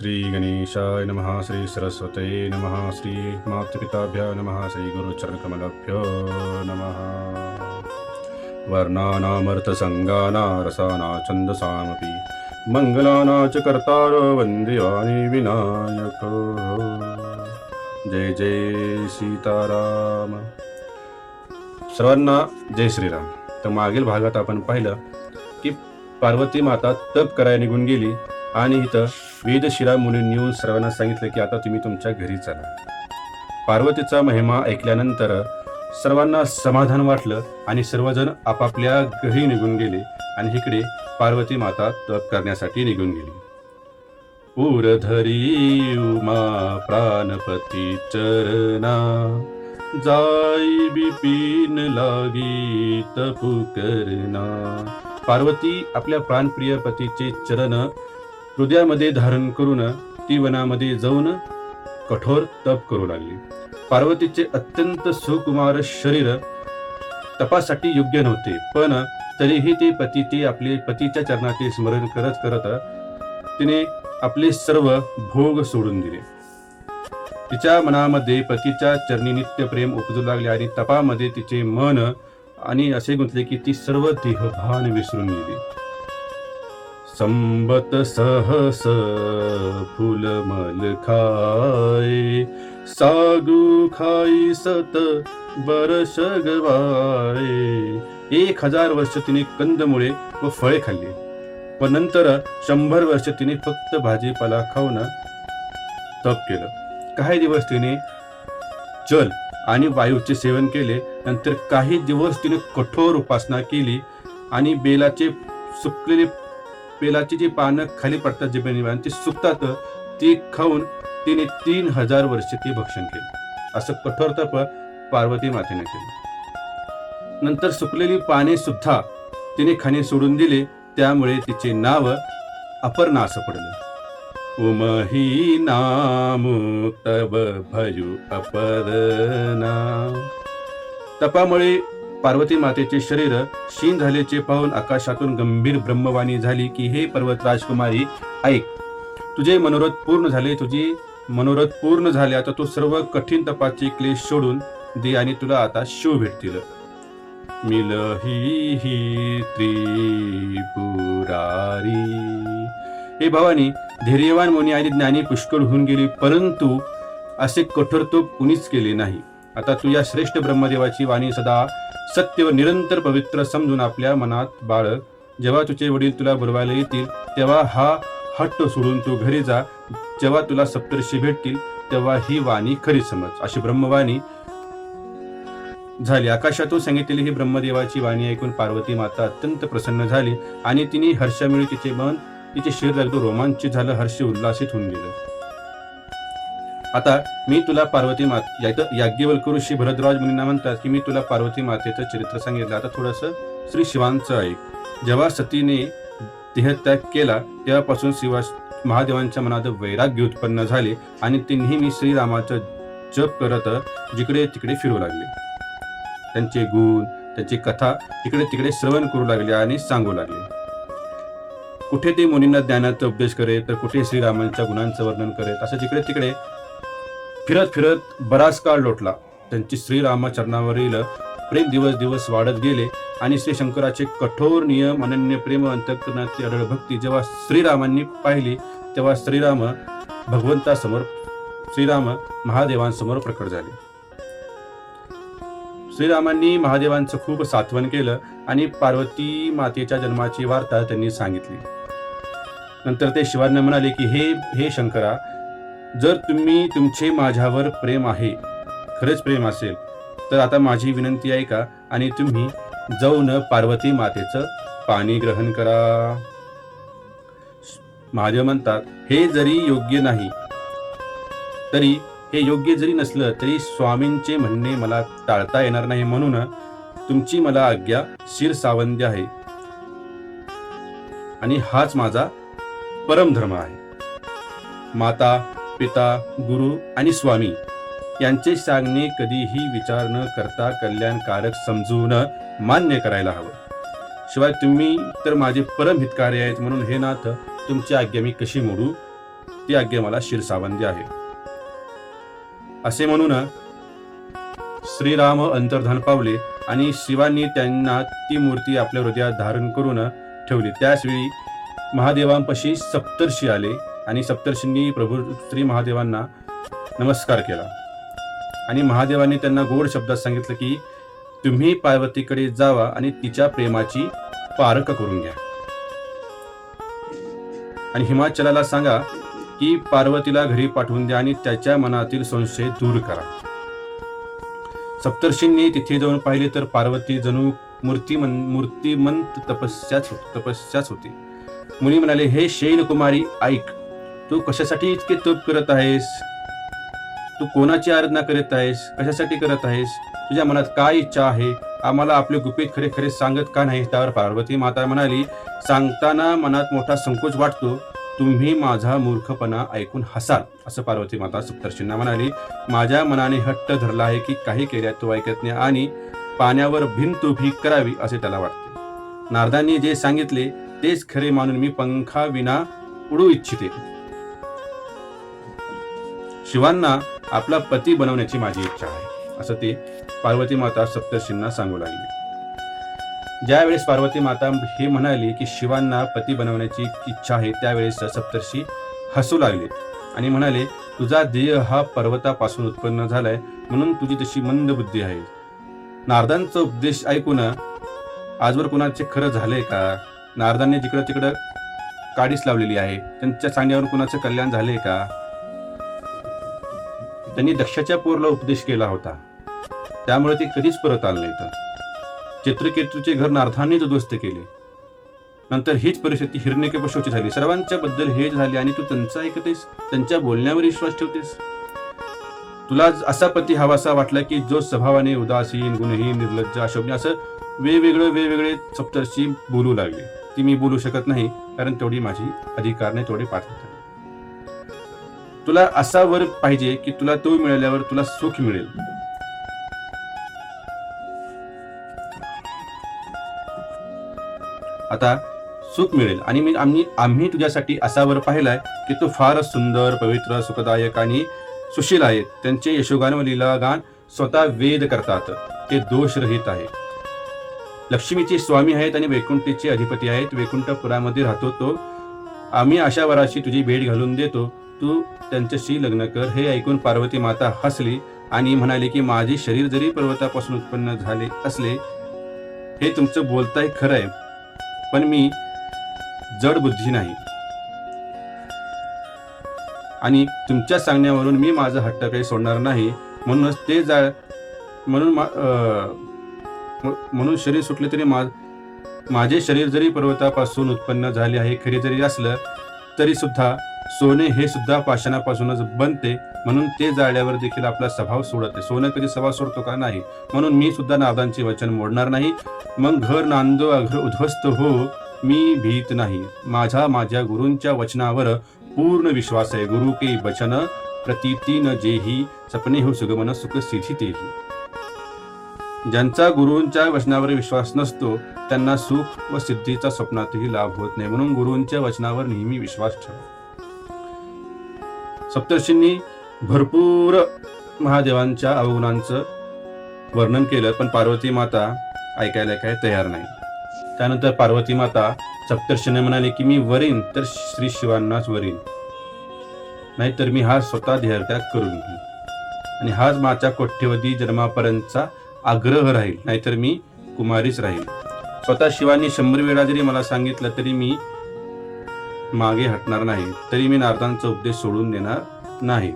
श्री गणेशाय नमः श्री सरस्वते नमः श्री मातृपिताभ्य नमः श्री गुरुचरणकमलभ्यो नमः। वर्णानामर्थसङ्गाना रसाना छन्दसामपि। मङ्गलाना च कर्तारो वन्द्यानि विनायको। जय जय सीताराम। सर्वांना जय श्रीराम. तर मागील भागात आपण पाहिलं की पार्वती माता तप करायला निघून गेली. आणि इथं वेदशिरा मुनींनी येऊन सर्वांना सांगितलं की आता तुम्ही तुमच्या घरी चला. पार्वतीचा महिमा ऐकल्यानंतर सर्वांना समाधान वाटलं आणि सर्वजण आपापल्या घरी निघून गेले आणि इकडे पार्वती माता तप करण्यासाठी निघून गेली. उरधरी उमा प्राणपती चरणा जाई बिपिन लागी तपू करना. पार्वती आपल्या प्राणप्रिय पतीचे चरण हृदयामध्ये धारण करून ती वनामध्ये जाऊन कठोर तप करू लागली. पार्वतीचे अत्यंत सुकुमार शरीर तपासाठी योग्य नव्हते पण तरीही ते पती ते आपले पतीच्या चरणाचे स्मरण करत करत तिने आपले सर्व भोग सोडून दिले. तिच्या मनामध्ये पतीच्या चरणी नित्य प्रेम उपजू लागले आणि तपामध्ये तिचे मन आणि असे गुंतले की ती सर्व देहभान विसरून गेली. संबत सहस फुलमल खाय सागू खाई सत बरस गवाय. एक हजार वर्ष तिने कंदमुळे व फळे खाल्ली. व नंतर शंभर वर्ष तिने फक्त भाजीपाला खाऊन तप केलं. काही दिवस तिने जल आणि वायूचे सेवन केले. नंतर काही दिवस तिने कठोर उपासना केली आणि बेलाचे सुकलेले बेलाची जी पानं खाली पडतात जमिनीवर ती सुकतात ती खाऊन तिने तीन हजार वर्ष ती भक्षण केलं. असं कठोर तप पार्वती मातेने केलं. नंतर सुकलेली पाने सुद्धा तिने खाणे सोडून दिले त्यामुळे तिचे नाव अपर्णा असं पडलं. उमही नामु तब भयु तपामुळे पार्वती मातेचे शरीर क्षीण झाल्याचे पाहून आकाशातून गंभीर ब्रह्मवाणी झाली की हे पर्वत राजकुमारी ऐक तुझे मनोरथ पूर्ण झाले तुझी मनोरथ पूर्ण झाले तर तू सर्व कठीण तपाचे क्लेश सोडून दे आणि तुला आता शिव भेटतील. मिलही ही त्रिपुरारी. हे भवानी धैर्यवान मुनी आणि ज्ञानी पुष्कळ होऊन गेली परंतु असे कठोर तो कुणीच केले नाही. आता तू या श्रेष्ठ ब्रह्मदेवाची वाणी सदा सत्य व निरंतर पवित्र समजून आपल्या मनात बाळ जेव्हा तुझे वडील तुला बोलवायला येतील तेव्हा हा हट्ट सोडून तू घरी जा. जेव्हा तुला सप्तर्षी भेटतील तेव्हा ही वाणी खरी समज. अशी ब्रह्मवाणी झाली. आकाशातून सांगितलेली ही ब्रह्मदेवाची वाणी ऐकून पार्वती माता अत्यंत प्रसन्न झाली आणि तिने हर्षामुळे तिचे मन तिचे शरीर अगदी रोमांचित झालं. हर्ष उल्लासित होऊन गेलं. आता मी तुला पार्वती मात याज्ञवल्क ऋषी भरद्वाज मुनींना म्हणतात की मी तुला पार्वती मातेचं चरित्र सांगितलं. आता थोडंसं श्री शिवांचं ऐक. जेव्हा सतीने देहत्याग केला तेव्हापासून शिवा महादेवांच्या मनात वैराग्य उत्पन्न झाले आणि ते नेहमी श्रीरामाचं जप करत जिकडे तिकडे फिरू लागले. त्यांचे गुण त्यांची कथा इकडे तिकडे श्रवण करू लागले आणि सांगू लागले. कुठे ते मुनींना ज्ञानाचा उपदेश करेत तर कुठे श्रीरामांच्या गुणांचं वर्णन करेत असं जिकडे तिकडे फिरत फिरत बराच काळ लोटला. त्यांची श्रीरामाचरणावरील प्रेम दिवस दिवस वाढत गेले आणि श्री शंकराचे कठोर नियम अनन्य प्रेम अंतकरणाची अडळ भक्ती जेव्हा श्रीरामांनी पाहिली तेव्हा श्रीराम भगवंतासमोर श्रीराम महादेवांसमोर प्रकट झाले. श्रीरामांनी महादेवांचं खूप सात्वन केलं आणि पार्वती मातेच्या जन्माची वार्ता त्यांनी सांगितली. नंतर ते शिवांना म्हणाले की हे हे शंकरा जर तुम्ही तुमचे माझ्यावर प्रेम आहे खरंच प्रेम असेल तर आता माझी विनंती आहे का? आणि तुम्ही जाऊन पार्वती मातेचं पाणी ग्रहण करा. महादेव म्हणतात हे जरी योग्य नाही तरी हे योग्य जरी नसलं तरी स्वामींचे म्हणणे मला टाळता येणार नाही. म्हणून तुमची मला आज्ञा शिर सावंत आहे. आणि हाच माझा परमधर्म आहे. माता पिता गुरु आणि स्वामी यांचे सांगणे कधीही विचार न करता कल्याणकारक समजून मान्य करायला हवं. शिवाय तुम्ही तर माझे परम हितकारी आहेत म्हणून हे नाथ तुमची आज्ञा मी कशी मोडू? ती आज्ञा मला शिरसावंदी आहे. असे म्हणून श्रीराम अंतर्धान पावले आणि शिवांनी त्यांना ती मूर्ती आपल्या हृदयात धारण करून ठेवली. त्याचवेळी महादेवांपाशी सप्तर्षी आले. आणि सप्तर्षींनी प्रभू श्री महादेवांना नमस्कार केला. आणि महादेवांनी त्यांना गोड शब्दात सांगितलं की तुम्ही पार्वतीकडे जावा आणि तिच्या प्रेमाची पारख करून घ्या. आणि हिमाचलाला सांगा की पार्वतीला घरी पाठवून द्या आणि त्याच्या मनातील संशय दूर करा. सप्तर्षींनी तिथे जाऊन पाहिले तर पार्वती जणू मूर्तिमन मूर्तिमंत तपस्याच तपस्याच होती. मुनी म्हणाले हे शैल कुमारी ऐक तू कशासाठी इतके तप करत आहेस? तू कोणाची आराधना करत आहेस? कशासाठी करत आहेस? तुझ्या मनात काय इच्छा आहे? आम्हाला आपले गुपित खरे खरे सांगत का नाही? त्यावर पार्वती माता म्हणाली सांगताना मनात मोठा संकोच वाटतो. तुम्ही माझा मूर्खपणा ऐकून हसाल. असं पार्वती माता सप्तर्षींना म्हणाली. माझ्या मनाने हट्ट धरला आहे की काही केल्या तो ऐकत नाही आणि पाण्यावर भिंत उभी करावी असे त्याला वाटते. नारदांनी जे सांगितले तेच खरे मानून मी पंखा विना उडू इच्छिते. शिवांना आपला पती बनवण्याची माझी इच्छा आहे असं ते पार्वती माता सप्तर्षींना सांगू लागली. ज्यावेळेस पार्वती माता हे म्हणाली की शिवांना पती बनवण्याची इच्छा आहे त्यावेळेस सप्तर्षी हसू लागले आणि म्हणाले तुझा देह हा पर्वतापासून उत्पन्न झालाय म्हणून तुझी तशी मंद बुद्धी आहे. नारदांचा उपदेश ऐकून आजवर कुणाचे खरं झालंय का? नारदांनी जिकडं तिकडं काडीच लावलेली आहे त्यांच्या सांगण्यावर कुणाचं कल्याण झालंय का? त्यांनी दक्षाच्या पोरला उपदेश केला होता. त्यामुळे ते कधीच परत आलं नाहीत चित्रकेतूचे घर नार्थांनीच उद्ध्वस्त केले. नंतर हीच परिस्थिती हिरण्यकेपशूची झाली. सर्वांच्या बद्दल हे झाले आणि तू त्यांचा ऐकतेस त्यांच्या बोलण्यावर विश्वास ठेवतेस. तुला असा पती हवासा वाटला की जो स्वभावाने उदासीन गुणहीन निर्लज्ज अशोभने असं वेगवेगळं वेगवेगळे सप्तर्षी बोलू लागले. ती मी बोलू शकत नाही कारण तेवढी माझी अधिकार नाही तेवढी पात्रता तुला असा वर पाहिजे की तुला तो मिळाल्यावर तुला सुख मिळेल. आता सुख मिळेल. आणि मी आम्ही आम्ही तुझ्यासाठी असा वर पाहिलाय की तो फारच सुंदर पवित्र सुखदायक आणि सुशील आहे त्यांचे यशोगान व लीलागान स्वतः वेद करतात. ते दोषरहित आहे लक्ष्मीचे स्वामी आहेत आणि वैकुंठीचे अधिपती आहेत. वैकुंठपुरामध्ये राहतो तो. आम्ही अशा वराशी तुझी भेट घालून देतो. तू त्यांच्याशी लग्न कर. हे ऐकून पार्वती माता हसली आणि म्हणाले की माझे शरीर जरी पर्वतापासून उत्पन्न झाले असले हे तुमचं बोलताय खरं आहे पण मी जड बुद्धी नाही. आणि तुमच्या सांगण्यावरून मी माझा हट्ट काही सोडणार नाही. म्हणूनच ते जा म्हणून अं, म्हणून शरीर सुटले तरी मा माझे शरीर जरी पर्वतापासून उत्पन्न झाले आहे खरी जरी असलं तरी सुद्धा सोने हे सुद्धा पाषाणापासूनच बनते म्हणून ते जाळल्यावर देखील आपला स्वभाव सोडते. सोने कधी स्वभाव सोडतो का नाही? म्हणून मी सुद्धा नादांचे वचन मोडणार नाही. मग घर नांदो अघर उद्ध्वस्त हो मी भीत नाही. माझा माझ्या गुरूंच्या वचनावर पूर्ण विश्वास आहे. गुरु के वचन प्रतीतीन जेही सपने हो सुगमन सुख सिद्धी तेही. ज्यांचा गुरूंच्या वचनावर विश्वास नसतो त्यांना सुख व सिद्धीचा स्वप्नातही लाभ होत नाही. म्हणून गुरूंच्या वचनावर नेहमी विश्वास ठेवा. सप्तर्षींनी भरपूर महादेवांच्या अवगुणांचं वर्णन केलं पण पार्वती माता ऐकायला काय तयार नाही. त्यानंतर पार्वती माता सप्तर्षीने म्हणाले की मी वरीन तर श्री शिवांनाच वरीन. नाहीतर मी हा स्वतः देहत्याग करून घेईन. आणि हाच माझ्या कोठ्यवधी जन्मापर्यंतचा आग्रह राहील. नाहीतर मी कुमारीच राहील. स्वतः शिवानी शंभर वेळा जरी मला सांगितलं तरी मी मागे हटणार नाही तरी मी नारदांचा उपदेश सोडून देणार नाही.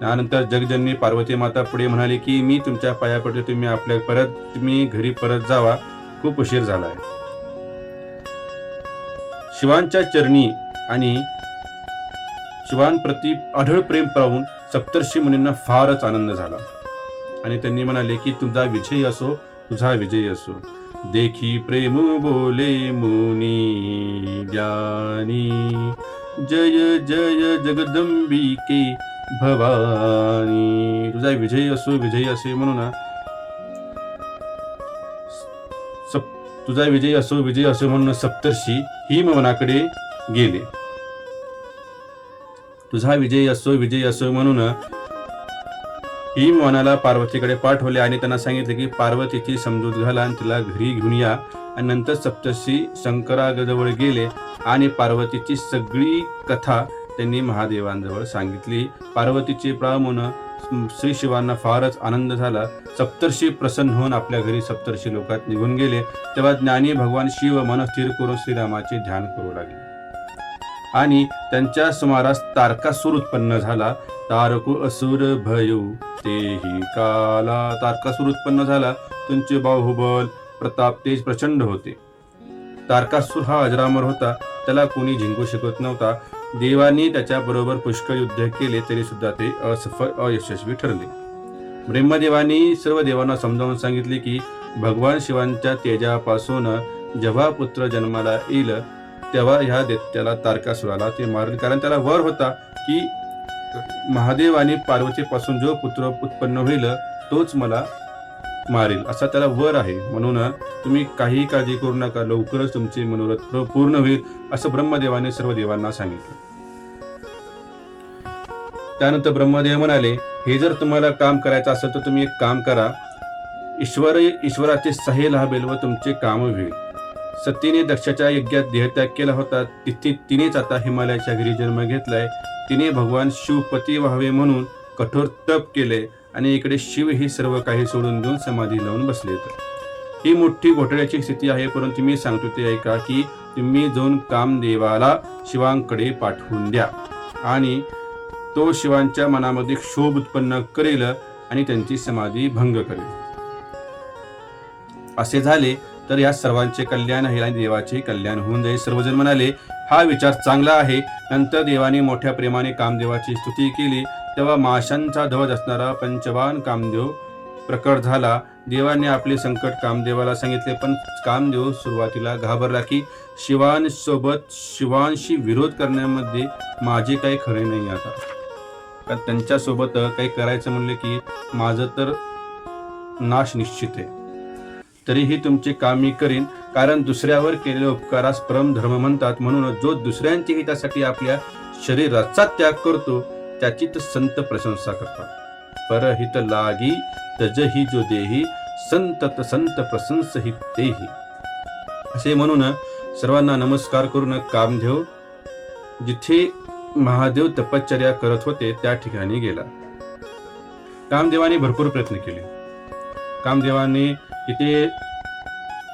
त्यानंतर जगजननी पार्वती माता पुढे म्हणाली की मी तुमच्या पाया तुम्ही आपल्या परत तुम्ही घरी परत जावा. खूप उशीर झालाय. शिवांच्या चरणी आणि शिवांप्रती आढळ प्रेम पाहून सप्तर्षी मुनींना फारच आनंद झाला. आणि त्यांनी म्हणाले की तुझा विजयी असो तुझा विजयी असो. देखी प्रेम बोले मुनी ज्ञानी। जय जय जगदंबिके भवानी। तुझा विजय असो विजय असे म्हणून ना, तुझा विजय असो विजय असो म्हणून सप्तर्षी हिमवनाकडे गेले। तुझा विजय असो विजय असो म्हणून ही मनाला पार्वतीकडे पाठवले आणि त्यांना सांगितले की पार्वतीची समजूत घाला आणि तिला घरी घेऊन या. आणि नंतर सप्तशी शंकराजवळ गेले आणि पार्वतीची सगळी कथा त्यांनी महादेवांजवळ सांगितली. पार्वतीचे प्रामुन श्री शिवांना फारच आनंद झाला. सप्तर्षी प्रसन्न होऊन आपल्या घरी सप्तर्षी लोकात निघून गेले. तेव्हा ज्ञानी भगवान शिव मन स्थिर करून श्रीरामाचे ध्यान करू लागले. आणि त्यांच्या सुमारास तारकासूर उत्पन्न झाला. तारको असुर भयू तेही काला तारकासूर उत्पन्न झाला. त्यांचे बाहुबल प्रताप तेज प्रचंड होते. तारकासूर हा अजरामर होता. त्याला कोणी जिंकू शकत नव्हता. देवाने त्याच्याबरोबर पुष्कळ युद्ध केले तरी सुद्धा ते असफल अयशस्वी ठरले. ब्रह्मदेवानी सर्व देवांना समजावून सांगितले की भगवान शिवांच्या तेजापासून जेव्हा पुत्र जन्माला येईल तेव्हा ह्या दैत्याला तारकासुराला ते मारेल. कारण त्याला वर होता की महादेव आणि पार्वतीपासून जो पुत्र उत्पन्न होईल तोच मला मारेल. असा त्याला वर आहे. म्हणून तुम्ही काही काळजी करू नका. लवकरच तुमचे मनोरथ पूर्ण होईल असं ब्रह्मदेवाने सर्व देवांना सांगितलं. त्यानंतर ब्रह्मदेव म्हणाले हे जर तुम्हाला काम करायचं असेल तर तुम्ही एक काम करा. ईश्वर ईश्वराचे सहाय्य लाभेल व तुमचे काम होईल. सतीने दक्षाच्या यज्ञात देहत्याग केला होता. तिथे तिनेच आता हिमालयाच्या घरी जन्म घेतलाय. तिने भगवान शिवपती व्हावे म्हणून कठोर तप केले आणि इकडे शिव ही सर्व काही सोडून देऊन समाधी लावून बसले ही मोठी घोटाळ्याची स्थिती आहे परंतु मी सांगतो ते ऐका की तुम्ही जाऊन कामदेवाला शिवांकडे पाठवून द्या. आणि तो शिवांच्या मनामध्ये क्षोभ उत्पन्न करेल आणि त्यांची समाधी भंग करेल. असे झाले तर या सर्वांचे कल्याण आहे आणि देवाचे कल्याण होऊन जाईल सर्वजण म्हणाले हा विचार चांगला आहे. नंतर देवाने मोठ्या प्रेमाने कामदेवाची स्तुती केली. तेव्हा माशांचा ध्वज असणारा पंचवान कामदेव प्रकट झाला. देवाने आपले संकट कामदेवाला सांगितले पण कामदेव सुरुवातीला घाबरला की शिवांसोबत शिवांशी विरोध करण्यामध्ये माझे काही खरे नाही आता. कारण त्यांच्यासोबत काही करायचं म्हणले की माझं तर नाश निश्चित आहे. तरीही तुमचे काम मी करीन. कारण दुसऱ्यावर केलेल्या उपकारास परम धर्म म्हणतात. म्हणून जो दुसऱ्यांच्या हितासाठी आपल्या शरीराचा त्याग करतो त्याची तर संत प्रशंसा करतात. परहित लागी तजही जो देही संत त संत प्रशंस हि तेही असे म्हणून सर्वांना नमस्कार करून कामदेव जिथे महादेव तपश्चर्या करत होते त्या ठिकाणी गेला. कामदेवाने भरपूर प्रयत्न केले. कामदेवाने इथे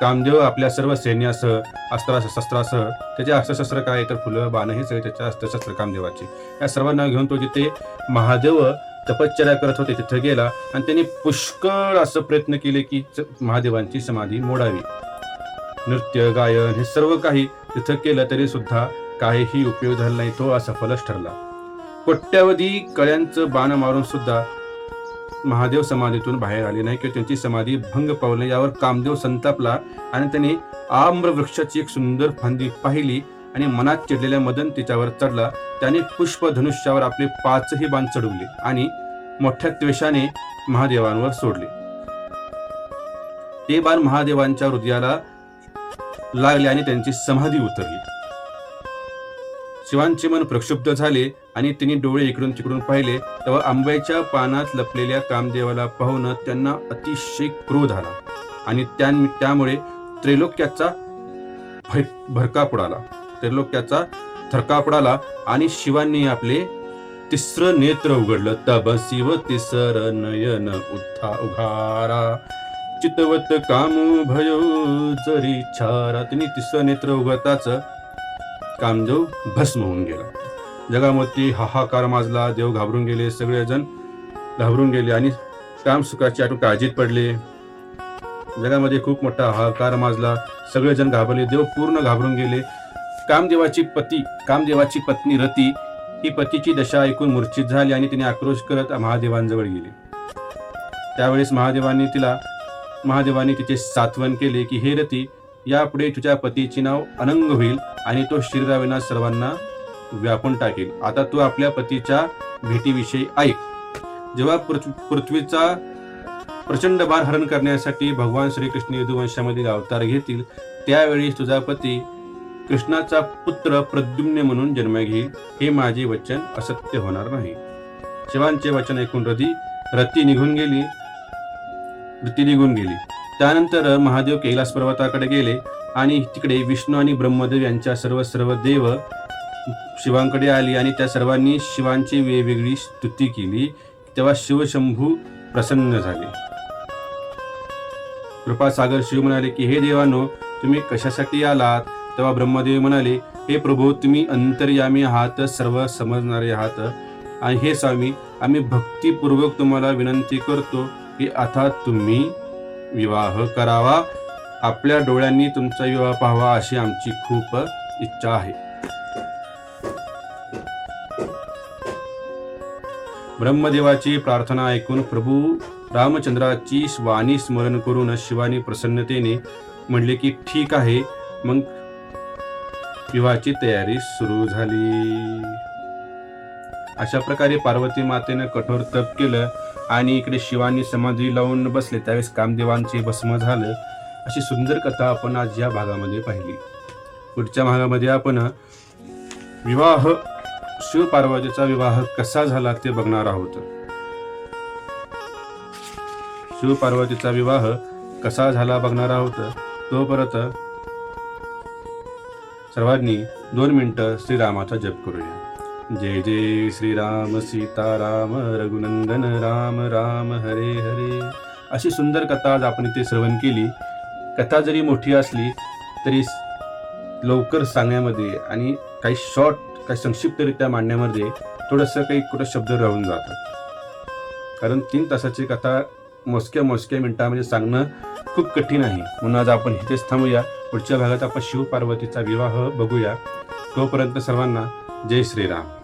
कामदेव आपल्या सर्व सैन्यासह अस्त्रा शस्त्रासह त्याचे अस्त्रशस्त्र काय तर फुलं बाण हे सगळे त्याच्या अस्त्रशस्त्र कामदेवाचे. या सर्वांना घेऊन तो जिथे महादेव तपश्चर्या करत होते तिथे गेला आणि त्यांनी पुष्कळ असं प्रयत्न केले की महादेवांची समाधी मोडावी. नृत्य गायन हे सर्व काही तिथं केलं तरी सुद्धा काहीही उपयोग झाला नाही तो असफलच ठरला. कोट्यावधी कळ्यांचं बाण मारून सुद्धा महादेव समाधीतून बाहेर आले नाही किंवा त्यांची समाधी भंग पावले यावर कामदेव संतापला आणि त्याने आम्र वृक्षाची एक सुंदर फांदी पाहिली आणि मनात चिडलेल्या मदन तिच्यावर चढला. त्याने पुष्प धनुष्यावर आपले पाचही बाण चढवले आणि मोठ्या त्वेषाने महादेवांवर सोडले. ते बाण महादेवांच्या हृदयाला लागले आणि त्यांची समाधी उतरली. शिवांचे मन प्रक्षुब्ध झाले. आणि तिने डोळे इकडून तिकडून पाहिले तेव्हा आंब्याच्या पानात लपलेल्या कामदेवाला पाहून त्यांना अतिशय क्रोध आला. आणि त्यामुळे त्रैलोक्याचा भरका पडाला. त्रैलोक्याचा थरका पडाला आणि शिवांनी आपले तिसरं नेत्र उघडलं. तब शिव तिसर नयन उत्था उघारा. चितवत कामू भयो जरी छारा तिने तिसरं नेत्र उघडताच कामदेव भस्म होऊन गेला. जगामध्ये हाहाकार माजला देव घाबरून गेले सगळेजण घाबरून गेले आणि काम सुखाची आठवण काळजीत पडले. जगामध्ये खूप मोठा हाहाकार माजला सगळेजण घाबरले देव पूर्ण घाबरून गेले. कामदेवाची पती कामदेवाची पत्नी रती ही पतीची दशा ऐकून मूर्छित झाली आणि तिने आक्रोश करत महादेवांजवळ गेली. त्यावेळेस महादेवांनी तिला महादेवांनी तिचे सात्वन केले की हे रती यापुढे तुझ्या पतीचे नाव अनंग होईल आणि तो शरीराविना सर्वांना व्यापून टाकेल आता तू आपल्या पतीच्या भेटीविषयी ऐक. जेव्हा पृथ्वीचा प्रचंड भार हरण करण्यासाठी भगवान श्रीकृष्ण यदुवंशामधील अवतार घेतील त्यावेळी तुझा पती कृष्णाचा पुत्र प्रद्युम्न म्हणून जन्म घेईल हे माझे वचन असत्य होणार नाही. शिवांचे वचन ऐकून रती रती निघून गेली. रती निघून गेली. त्यानंतर महादेव कैलास पर्वताकडे गेले आणि तिकडे विष्णू आणि ब्रह्मदेव यांच्या सर्व सर्व देव शिवांकडे आली आणि त्या सर्वांनी शिवांची वेगवेगळी स्तुती केली. तेव्हा शिवशंभू प्रसन्न झाले. कृपासागर शिव म्हणाले की हे देवानो तुम्ही कशासाठी आलात? तेव्हा ब्रह्मदेव म्हणाले हे प्रभू तुम्ही अंतर्यामी आहात सर्व समजणारे आहात. आणि हे स्वामी आम्ही भक्तिपूर्वक तुम्हाला विनंती करतो की आता तुम्ही विवाह करावा. आपल्या डोळ्यांनी तुमचा विवाह पाहावा अशी आमची खूप इच्छा आहे. ब्रह्मदेवाची प्रार्थना ऐकून प्रभू रामचंद्राची वाणी स्मरण करून शिवानी प्रसन्नतेने म्हणले की ठीक आहे. मग विवाहाची तयारी सुरू झाली. अशा प्रकारे पार्वती मातेनं कठोर तप केलं आणि इकडे शिवानी समाधी लावून बसले. त्यावेळेस कामदेवांचे भस्म झालं. अशी सुंदर कथा आपण आज या भागामध्ये पाहिली. पुढच्या भागामध्ये आपण विवाह शिव पार्वतीचा विवाह कसा झाला ते बघणार आहोत. शिव पार्वतीचा विवाह कसा झाला बघणार आहोत. तो परत सर्वांनी दोन मिनिटं श्रीरामाचा जप करूया. जय जय श्रीराम सीताराम रघुनंदन राम राम हरे हरे. अशी सुंदर कथा आज आपण इथे श्रवण केली. कथा जरी मोठी असली तरी लवकर सांगण्यामध्ये आणि काही शॉर्ट काही संक्षिप्तरित्या मांडण्यामध्ये थोडंसं काही कुठं शब्द राहून जातात. कारण तीन तासाची कथा मोजक्या मोजक्या मिनिटामध्ये सांगणं खूप कठीण आहे. म्हणून आज आपण इथेच थांबूया. पुढच्या भागात आपण शिवपार्वतीचा विवाह बघूया. तोपर्यंत सर्वांना जय श्रीराम.